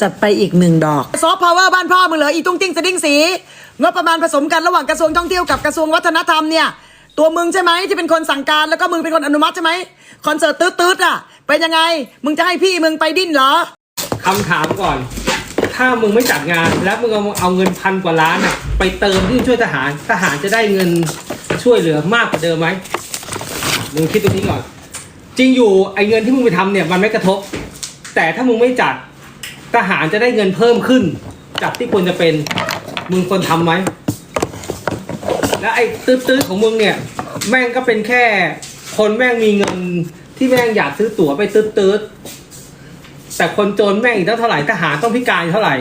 จัดไปอีกหนึ่งดอก ซอฟต์พาวเวอร์บ้านพ่อมึงเหรออีตุ้งติ้งสะดิ้งสีงบประมาณผสมกันระหว่างกระทรวงท่องเที่ยวกับกระทรวงวัฒนธรรมเนี่ยตัวมึงใช่ไหมที่เป็นคนสั่งการแล้วก็มึงเป็นคนอนุมัติใช่ไหมคอนเสิร์ตตืดๆอะเป็นยังไง มึงจะให้พี่มึงไปดิ้นเหรอคำถามก่อน ถ้ามึงไม่จัดงานแล้วมึงเอาเอาเงินพันกว่าล้านอะไปเติมที่ช่วยทหารทหารจะได้เงินช่วยเหลือมากกว่าเดิมไหมมึงคิดตรงนี้ก่อน จริงอยู่ไอ้เงินที่มึงไปทำเนี่ยมันไม่กระทบ แต่ถ้ามึงไม่จัด ทหารจะได้เงินเพิ่มขึ้น จากที่ควรจะเป็นมึงควรทำไหม แล้วไอ้ตื้อๆของมึงเนี่ย แม่งก็เป็นแค่คนแม่งมีเงินที่แม่งอยากซื้อตั๋วไปตื้อๆแต่คนจนแม่งอีกตั้งเท่าไหร่ทหารต้องพิการเท่าไหร่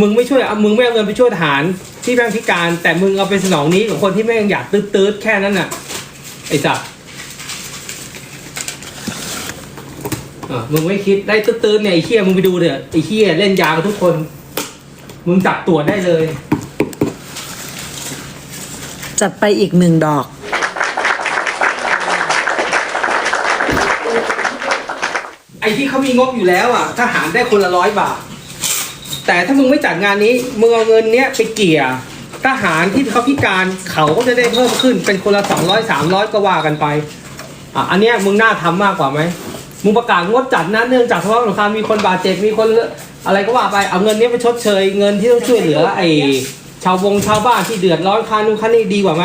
มึงไม่ช่วยเอามึงไม่เอาเงินไปช่วยทหารที่แม่งพิการ แต่มึงเอาไปสนองนี้กับคนที่แม่งอยากตืดๆแค่นั้นน่ะไอ้สัสเออมึงไม่คิดได้ตืดๆเนี่ยไอ้เคี้ยมึงไปดูเถอะไอ้เคี้ยเล่นยากับทุกคน มึงจับตรวจได้เลย จัดไปอีกหนึ่งดอก ไอ้ที่เขามีงบอยู่แล้วอะทหารได้คนละร้อยบาท แต่ถ้ามึงไม่จัดงานนี้มึงเอาเงินเนี้ยไปเกี่ยทหารที่เขาพิการเขาก็จะได้เพิ่มขึ้นเป็นคนละสองร้อยสามร้อยก็ว่ากันไปอะอันเนี้ยมึงน่าทำมากกว่าไหม มึงประกาศงดจัดนะเนื่องจากสภาพสงครามมีคนบาดเจ็บมีคนอะไรก็ว่าไปเอาเงินนี้ไปชดเชยเงินที่ต้องช่วยเหลือ ไอ้ชาววงชาวบ้านที่เดือดร้อนค่านู่นค่านี่ดีกว่าไหม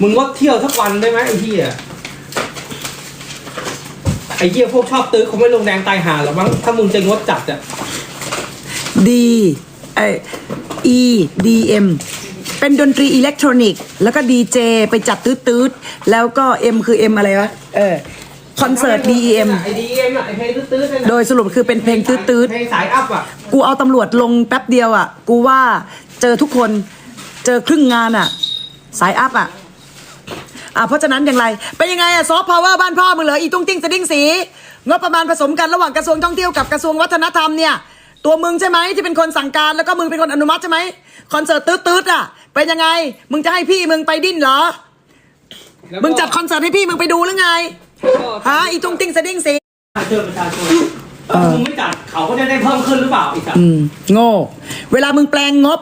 มึงงดเที่ยวสักวันได้ไหมไอ้เหี้ยไอ้เหี้ยพวกชอบตื้อเขาไม่ลงแดงตายหาหรอกมั้งถ้ามึงจะงดจัดอะ D ไอ E D M เป็นดนตรีอิเล็กทรอนิกส์แล้วก็ดีเจไปจัดตืดๆ แล้วก็ M คือ M อะไรวะ เออ คอนเสิร์ต D E M ไอ้ดีเอ็มอะไอ้เพลงตื้อๆนั่นน่ะโดยสรุปคือเป็นเพลงตืดเพลงสายอัพอะๆกูเอาตำรวจลงแป๊บเดียวอะ กูว่าเจอทุกคนเจอครึ่งงานอะ สายอัพอะ อะเพราะฉะนั้นอย่างไร เป็นยังไงอะซอฟต์พาวเวอร์บ้านพ่อมึงเหรออีตุ้งติ้งสะดิ้งสีงบประมาณผสมกันระหว่างกระทรวงท่องเที่ยวกับกระทรวงวัฒนธรรมเนี่ย ตัวมึงใช่ไหมที่เป็นคนสั่งการแล้วก็มึงเป็นคนอนุมัติใช่ไหมคอนเสิร์ตตืดๆอะเป็นยังไง มึงจะให้พี่มึงไปดิ้นเหรอ แล้วก็มึงจัดคอนเสิร์ตให้พี่มึงไปดูหรือไง ฮะอีตุ้งติ้งสะดิ้งสีเชิญประชาชนถ้ามึงไม่จัดเขาก็จะได้เพิ่มขึ้นหรือเปล่าอีกสัตว์อืมโง่ เวลามึงแปลงงบ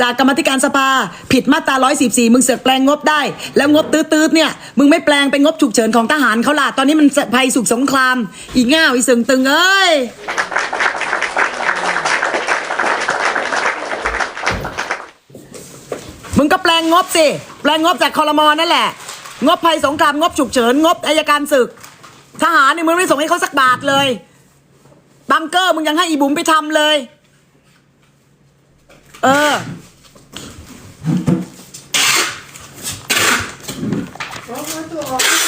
จากกรรมาธิการสภาผิดมาตรา114มึงเสือกแปลงงบได้ แล้วงบตื้อๆเนี่ย มึงไม่แปลงเป็นงบฉุกเฉินของทหารเขาล่ะ ตอนนี้มันภัยสุขสงคราม อีง่าวอีสึงตึงเอ้ยมึงก็แปลงงบสิ แปลงงบจากคอรมอนั่นแหละ งบภัยสงครามงบฉุกเฉิน งบอายการศึก ทหารเนี่ยมึงไม่ส่งให้เขาสักบาทเลย บังเกอร์มึงยังให้อีบุ๋มไปทำเลย เออเอาตัวออก